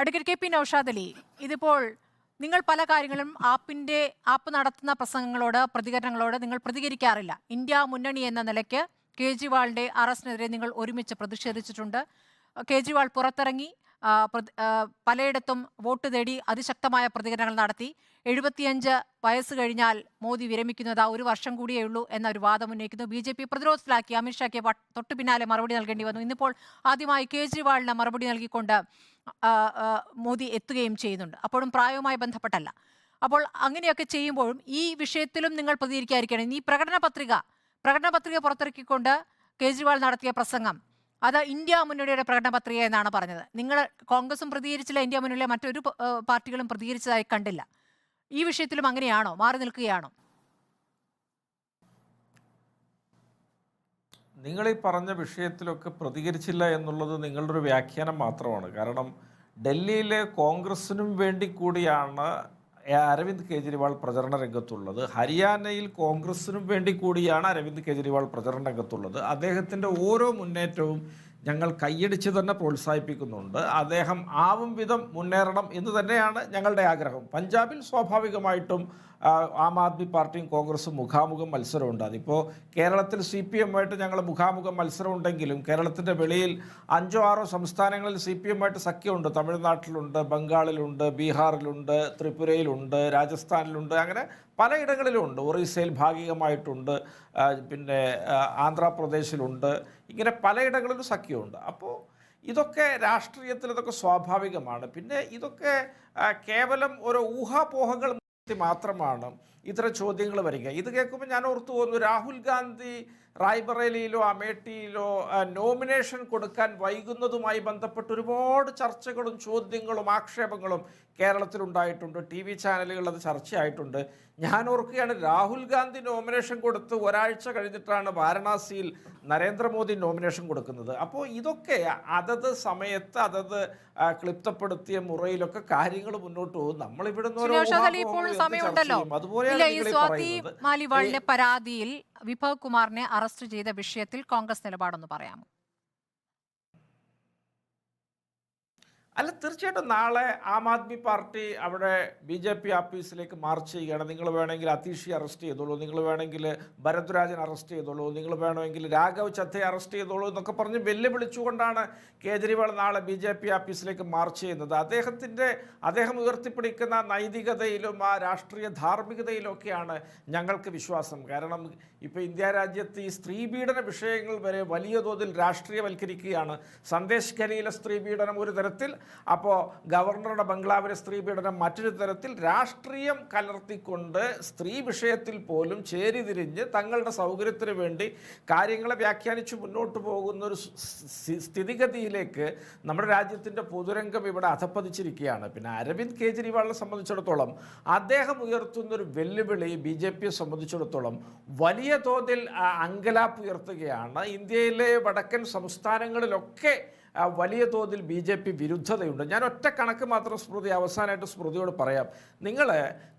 Advocate K P Noushad Ali ഇതിപ്പോൾ നിങ്ങൾ പല കാര്യങ്ങളും ആപ്പിന്റെ ആപ്പ് നടത്തുന്ന പ്രസംഗങ്ങളോട് പ്രതികരണങ്ങളോട് നിങ്ങൾ പ്രതികരിക്കാറില്ല. ഇന്ത്യ മുന്നണി എന്ന നിലയ്ക്ക് കേജ്രിവാളിന്റെ അറസ്റ്റിനെതിരെ നിങ്ങൾ ഒരുമിച്ച് പ്രതിഷേധിച്ചിട്ടുണ്ട്. കേജ്രിവാൾ പുറത്തിറങ്ങി പലയിടത്തും വോട്ട് തേടി അതിശക്തമായ പ്രതികരണങ്ങൾ നടത്തി. എഴുപത്തിയഞ്ച് വയസ്സ് കഴിഞ്ഞാൽ മോദി വിരമിക്കുന്നത് ഒരു വർഷം കൂടിയേ ഉള്ളൂ എന്ന ഒരു വാദം ഉന്നയിക്കുന്നു. ബി ജെ പി പ്രതിരോധത്തിലാക്കി അമിത്ഷായ്ക്ക് വ- തൊട്ടു പിന്നാലെ മറുപടി നൽകേണ്ടി വന്നു. ഇന്നിപ്പോൾ ആദ്യമായി കേജ്രിവാളിന് മറുപടി നൽകിക്കൊണ്ട് മോദി എത്തുകയും ചെയ്യുന്നുണ്ട്. അപ്പോഴും പ്രായവുമായി ബന്ധപ്പെട്ടല്ല. അപ്പോൾ അങ്ങനെയൊക്കെ ചെയ്യുമ്പോഴും ഈ വിഷയത്തിലും നിങ്ങൾ പ്രതികരിക്കാതിരിക്കുകയാണ്. ഈ പ്രകടന പത്രിക പ്രകടന പത്രിക പുറത്തിറക്കിക്കൊണ്ട് കേജ്രിവാൾ നടത്തിയ പ്രസംഗം അത് ഇന്ത്യ മുന്നണിയുടെ പ്രകടന പത്രിക എന്നാണ് പറഞ്ഞത്. നിങ്ങൾ കോൺഗ്രസും പ്രതികരിച്ചില്ല ഇന്ത്യ മുന്നണിയിലെ മറ്റൊരു പാർട്ടികളും പ്രതികരിച്ചതായി കണ്ടില്ല. ഈ വിഷയത്തിലും അങ്ങനെയാണോ? മാറി നിൽക്കുകയാണോ? നിങ്ങൾ ഈ പറഞ്ഞ വിഷയത്തിലൊക്കെ പ്രതികരിച്ചില്ല എന്നുള്ളത് നിങ്ങളുടെ ഒരു വ്യാഖ്യാനം മാത്രമാണ്. കാരണം ഡൽഹിയിലെ കോൺഗ്രസിനും വേണ്ടി കൂടിയാണ് അരവിന്ദ് കെജ്രിവാൾ പ്രചരണ രംഗത്തുള്ളത്. ഹരിയാനയിൽ കോൺഗ്രസിനും വേണ്ടി കൂടിയാണ് അരവിന്ദ് കെജ്രിവാൾ പ്രചരണ രംഗത്തുള്ളത്. അദ്ദേഹത്തിന്റെ ഓരോ മുന്നേറ്റവും ഞങ്ങൾ കൈയടിച്ച് തന്നെ പ്രോത്സാഹിപ്പിക്കുന്നുണ്ട്. അദ്ദേഹം ആവും വിധം മുന്നേറണം എന്ന് തന്നെയാണ് ഞങ്ങളുടെ ആഗ്രഹം. പഞ്ചാബിൽ സ്വാഭാവികമായിട്ടും ആ, ആദ്മി പാർട്ടിയും കോൺഗ്രസും മുഖാമുഖം മത്സരമുണ്ട്. അതിപ്പോൾ കേരളത്തിൽ സി പി എമ്മുമായിട്ട് ഞങ്ങൾ മുഖാമുഖം മത്സരം ഉണ്ടെങ്കിലും കേരളത്തിന്റെ വെളിയിൽ അഞ്ചോ ആറോ സംസ്ഥാനങ്ങളിൽ സി പി എമ്മുമായിട്ട് സഖ്യമുണ്ട്. തമിഴ്നാട്ടിലുണ്ട് ബംഗാളിലുണ്ട് ബീഹാറിലുണ്ട് ത്രിപുരയിലുണ്ട് രാജസ്ഥാനിലുണ്ട് അങ്ങനെ പലയിടങ്ങളിലുമുണ്ട്. ഒറീസയിൽ ഭാഗികമായിട്ടുണ്ട് പിന്നെ ആന്ധ്രാപ്രദേശിലുണ്ട്. ഇങ്ങനെ പലയിടങ്ങളിലും സഖ്യമുണ്ട്. അപ്പോൾ ഇതൊക്കെ രാഷ്ട്രീയത്തിൽ ഇതൊക്കെ സ്വാഭാവികമാണ്. പിന്നെ ഇതൊക്കെ കേവലം ഓരോ ഊഹാപോഹങ്ങൾ മാത്രമാണ് ഇത്തരം ചോദ്യങ്ങൾ വരിക. ഇത് കേൾക്കുമ്പോൾ ഞാൻ ഓർത്തു പോകുന്നു രാഹുൽ ഗാന്ധി റായ്ബറേലിയിലോ അമേഠിയിലോ നോമിനേഷൻ കൊടുക്കാൻ വൈകുന്നതുമായി ബന്ധപ്പെട്ട് ഒരുപാട് ചർച്ചകളും ചോദ്യങ്ങളും ആക്ഷേപങ്ങളും കേരളത്തിലുണ്ടായിട്ടുണ്ട്. ടി വി ചാനലുകളിൽ അത് ചർച്ചയായിട്ടുണ്ട്. ഞാൻ ഓർക്കുകയാണ് രാഹുൽ ഗാന്ധി നോമിനേഷൻ കൊടുത്ത് ഒരാഴ്ച കഴിഞ്ഞിട്ടാണ് വാരണാസിയിൽ നരേന്ദ്രമോദി നോമിനേഷൻ കൊടുക്കുന്നത്. അപ്പോൾ ഇതൊക്കെ അതത് സമയത്ത് അതത് ക്ലിപ്തപ്പെടുത്തിയ മുറയിലൊക്കെ കാര്യങ്ങൾ മുന്നോട്ട് പോകും. നമ്മൾ അതുപോലെ ഇല്ല ഈ സ്വാതി. മാലിവാളിന്റെ പരാതിയിൽ വിഭവ് കുമാറിനെ അറസ്റ്റ് ചെയ്ത വിഷയത്തിൽ കോൺഗ്രസ് നിലപാടൊന്ന് പറയാമോ അല്ല തീർച്ചയായിട്ടും നാളെ ആം ആദ്മി പാർട്ടി അവിടെ ബി ജെ പി ഓഫീസിലേക്ക് മാർച്ച് ചെയ്യുകയാണ്. നിങ്ങൾ വേണമെങ്കിൽ അതീഷി അറസ്റ്റ് ചെയ്തോളൂ. നിങ്ങൾ വേണമെങ്കിൽ ഭരദ്രാജൻ അറസ്റ്റ് ചെയ്തോളൂ. നിങ്ങൾ വേണമെങ്കിൽ രാഘവ് ചദ്ധയെ അറസ്റ്റ് ചെയ്തോളൂ എന്നൊക്കെ പറഞ്ഞ് വെല്ലുവിളിച്ചുകൊണ്ടാണ് കേജ്രിവാൾ നാളെ ബി ജെ പി ഓഫീസിലേക്ക് മാർച്ച് ചെയ്യുന്നത്. അദ്ദേഹത്തിന്റെ അദ്ദേഹം ഉയർത്തിപ്പിടിക്കുന്ന നൈതികതയിലും ആ രാഷ്ട്രീയ ധാർമ്മികതയിലൊക്കെയാണ് ഞങ്ങൾക്ക് വിശ്വാസം. കാരണം ഇപ്പോൾ ഇന്ത്യ രാജ്യത്ത് ഈ സ്ത്രീപീഡന വിഷയങ്ങൾ വരെ വലിയ തോതിൽ രാഷ്ട്രീയവൽക്കരിക്കുകയാണ്. സന്ദേശ് ഖനിയിലെ സ്ത്രീപീഡനം ഒരു തരത്തിൽ അപ്പോൾ ഗവർണറുടെ ബംഗ്ലാവിലെ സ്ത്രീ പീഡനം മറ്റൊരു തരത്തിൽ രാഷ്ട്രീയം കലർത്തിക്കൊണ്ട് സ്ത്രീ വിഷയത്തിൽ പോലും ചേരിതിരിഞ്ഞ് തങ്ങളുടെ സൗകര്യത്തിന് വേണ്ടി കാര്യങ്ങളെ വ്യാഖ്യാനിച്ച് മുന്നോട്ട് പോകുന്ന ഒരു സ്ഥിതിഗതിയിലേക്ക് നമ്മുടെ രാജ്യത്തിന്റെ പൊതുരംഗം ഇവിടെ അധപ്പതിച്ചിരിക്കുകയാണ്. പിന്നെ അരവിന്ദ് കെജ്രിവാളിനെ സംബന്ധിച്ചിടത്തോളം അദ്ദേഹം ഉയർത്തുന്ന ഒരു വെല്ലുവിളി ബി ജെ പിയെ സംബന്ധിച്ചിടത്തോളം വലിയ തോതിൽ അങ്കലാപ്പ് ഉയർത്തുകയാണ്. ഇന്ത്യയിലെ വടക്കൻ സംസ്ഥാനങ്ങളിലൊക്കെ വലിയ തോതിൽ ബി ജെ പി വിരുദ്ധതയുണ്ട്. ഞാൻ ഒറ്റ കണക്ക് മാത്രം സ്മൃതി അവസാനമായിട്ട് സ്മൃതിയോട് പറയാം. നിങ്ങൾ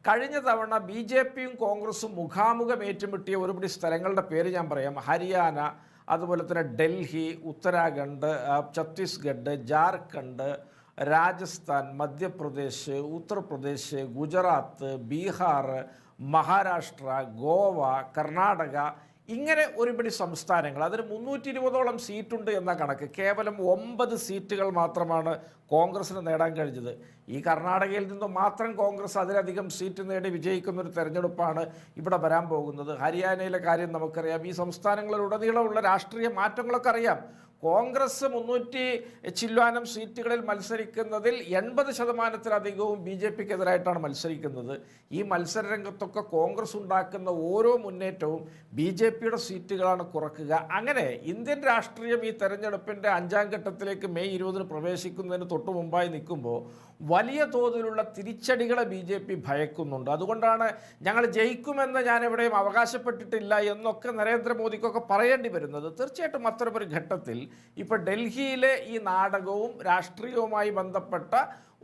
കഴിഞ്ഞ തവണ ബി ജെ പിയും കോൺഗ്രസും മുഖാമുഖം ഏറ്റുമുട്ടിയ ഒരുപിടി സ്ഥലങ്ങളുടെ പേര് ഞാൻ പറയാം. ഹരിയാന അതുപോലെ തന്നെ ഡൽഹി ഉത്തരാഖണ്ഡ് ഛത്തീസ്ഗഡ് ജാർഖണ്ഡ് രാജസ്ഥാൻ മധ്യപ്രദേശ് ഉത്തർപ്രദേശ് ഗുജറാത്ത് ബീഹാർ മഹാരാഷ്ട്ര ഗോവ കർണാടക ഇങ്ങനെ ഒരുപിടി സംസ്ഥാനങ്ങൾ അതിന് മുന്നൂറ്റി ഇരുപതോളം സീറ്റുണ്ട് എന്ന കണക്ക് കേവലം ഒമ്പത് സീറ്റുകൾ മാത്രമാണ് കോൺഗ്രസ്സിന് നേടാൻ കഴിഞ്ഞത്. ഈ കർണാടകയിൽ നിന്ന് മാത്രം കോൺഗ്രസ് അതിലധികം സീറ്റ് നേടി വിജയിക്കുന്ന ഒരു തെരഞ്ഞെടുപ്പാണ് ഇവിടെ വരാൻ പോകുന്നത്. ഹരിയാനയിലെ കാര്യം നമുക്കറിയാം. ഈ സംസ്ഥാനങ്ങളിലുടനീളമുള്ള രാഷ്ട്രീയ മാറ്റങ്ങളൊക്കെ അറിയാം. കോൺഗ്രസ് മുന്നൂറ്റി ചില്ലുവാനം സീറ്റുകളിൽ മത്സരിക്കുന്നതിൽ എൺപത് ശതമാനത്തിലധികവും ബി ജെ പിക്കെതിരായിട്ടാണ് മത്സരിക്കുന്നത്. ഈ മത്സര രംഗത്തൊക്കെ കോൺഗ്രസ് ഉണ്ടാക്കുന്ന ഓരോ മുന്നേറ്റവും ബി ജെ പിയുടെ സീറ്റുകളാണ് കുറക്കുക. അങ്ങനെ ഇന്ത്യൻ രാഷ്ട്രീയം ഈ തെരഞ്ഞെടുപ്പിന്റെ അഞ്ചാം ഘട്ടത്തിലേക്ക് മെയ് ഇരുപതിന് പ്രവേശിക്കുന്നതിന് തൊട്ടു മുമ്പായി നിൽക്കുമ്പോൾ വലിയ തോതിലുള്ള തിരിച്ചടികളെ ബി ജെ പി ഭയക്കുന്നുണ്ട്. അതുകൊണ്ടാണ് ഞങ്ങൾ ജയിക്കുമെന്ന് ഞാൻ എവിടെയും അവകാശപ്പെട്ടിട്ടില്ല എന്നൊക്കെ നരേന്ദ്രമോദിക്കൊക്കെ പറയേണ്ടി വരുന്നത്. തീർച്ചയായിട്ടും അത്തരമൊരു ഘട്ടത്തിൽ ഇപ്പോൾ ഡൽഹിയിലെ ഈ നാടകവും രാഷ്ട്രീയവുമായി ബന്ധപ്പെട്ട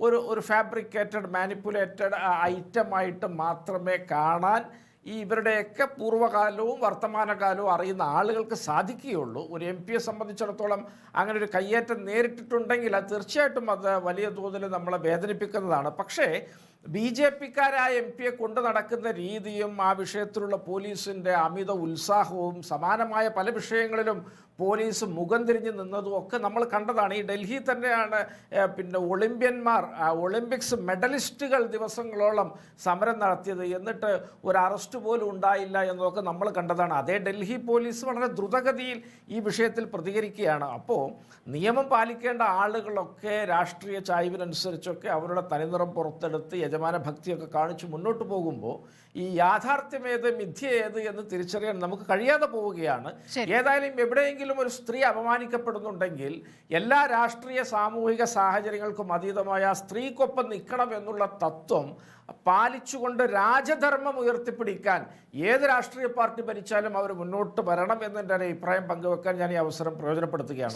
ഒരു ഒരു ഫാബ്രിക്കേറ്റഡ് മാനിപ്പുലേറ്റഡ് ഐറ്റമായിട്ട് മാത്രമേ കാണാൻ ഈ ഇവരുടെയൊക്കെ പൂർവകാലവും വർത്തമാനകാലവും അറിയുന്ന ആളുകൾക്ക് സാധിക്കുകയുള്ളൂ. ഒരു എം പിയെ സംബന്ധിച്ചിടത്തോളം അങ്ങനെ ഒരു കയ്യേറ്റം നേരിട്ടിട്ടുണ്ടെങ്കിൽ അത് തീർച്ചയായിട്ടും അത് വലിയ തോതിൽ നമ്മളെ വേദനിപ്പിക്കുന്നതാണ്. പക്ഷേ ബി ജെ പിക്കാരായ എം പിയെ കൊണ്ടു നടക്കുന്ന രീതിയും ആ വിഷയത്തിലുള്ള പോലീസിന്റെ അമിത ഉത്സാഹവും സമാനമായ പല വിഷയങ്ങളിലും പോലീസ് മുഖം തിരിഞ്ഞ് നിന്നതും ഒക്കെ നമ്മൾ കണ്ടതാണ്. ഈ ഡൽഹി തന്നെയാണ് പിന്നെ ഒളിമ്പ്യന്മാർ ഒളിമ്പിക്സ് മെഡലിസ്റ്റുകൾ ദിവസങ്ങളോളം സമരം നടത്തിയത്. എന്നിട്ട് ഒരു അറസ്റ്റ് പോലും ഉണ്ടായില്ല എന്നൊക്കെ നമ്മൾ കണ്ടതാണ്. അതേ ഡൽഹി പോലീസ് വളരെ ദ്രുതഗതിയിൽ ഈ വിഷയത്തിൽ പ്രതികരിക്കുകയാണ്. അപ്പോൾ നിയമം പാലിക്കേണ്ട ആളുകളൊക്കെ രാഷ്ട്രീയ ചായ്വിനനുസരിച്ചൊക്കെ അവരുടെ തനിനിറം പുറത്തെടുത്ത് യജമാന ഭക്തിയൊക്കെ കാണിച്ച് മുന്നോട്ട് പോകുമ്പോൾ ഈ യാഥാർത്ഥ്യം ഏത് മിഥ്യ ഏത് എന്ന് തിരിച്ചറിയാൻ നമുക്ക് കഴിയാതെ പോവുകയാണ്. ഏതായാലും എവിടെയെങ്കിലും ഒരു സ്ത്രീ അപമാനിക്കപ്പെടുന്നുണ്ടെങ്കിൽ എല്ലാ രാഷ്ട്രീയ സാമൂഹിക സാഹചര്യങ്ങൾക്കും അതീതമായ സ്ത്രീക്കൊപ്പം നിൽക്കണം എന്നുള്ള തത്വം പാലിച്ചുകൊണ്ട് രാജധർമ്മം ഉയർത്തിപ്പിടിക്കാൻ ഏത് രാഷ്ട്രീയ പാർട്ടി ഭരിച്ചാലും അവർ മുന്നോട്ട് വരണം എന്നെന്റെ ഒരു അഭിപ്രായം പങ്കുവെക്കാൻ ഞാൻ ഈ അവസരം പ്രയോജനപ്പെടുത്തുകയാണ്.